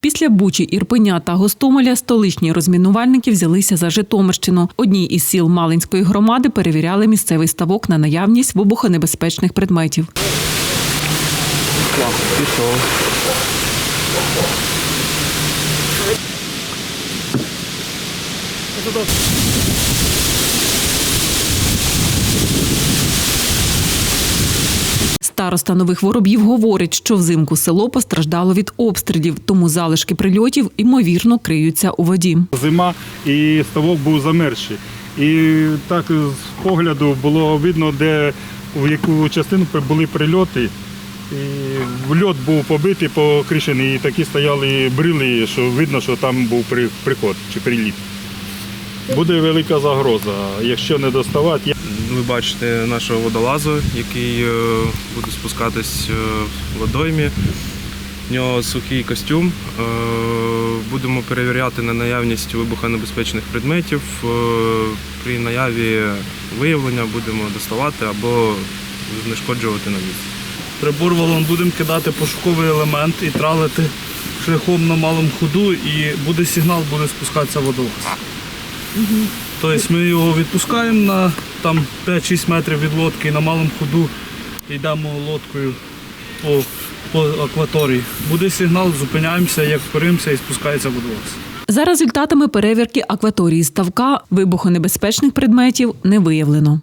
Після Бучі, Ірпеня та Гостомеля столичні розмінувальники взялися за Житомирщину. Одній із сіл Малинської громади перевіряли місцевий ставок на наявність вибухонебезпечних предметів. Староста нових вороб'їв говорить, що взимку село постраждало від обстрілів, тому залишки прильотів ймовірно криються у воді. Зима і ставок був замерзший. І так з погляду було видно, де в яку частину були прильоти. І льот був побитий, покришений, і такі стояли брили, що видно, що там був приход чи приліт. Буде велика загроза. Якщо не доставати, Ви бачите нашого водолазу, який е, буде спускатись е, в водоймі. В нього сухий костюм. Е, Будемо перевіряти на наявність вибухонебезпечних предметів. При наяві виявлення будемо доставати або знешкоджувати на місці. Приборвалом будемо кидати пошуковий елемент і тралити шляхом на малому ходу, і буде сигнал, буде спускатися водолаз. Тобто ми його відпускаємо на 5-6 метрів від лодки і на малому ходу йдемо лодкою по, по акваторії. Буде сигнал, зупиняємося, як впоримося і спускається водолаз. За результатами перевірки акваторії ставка вибухонебезпечних предметів не виявлено.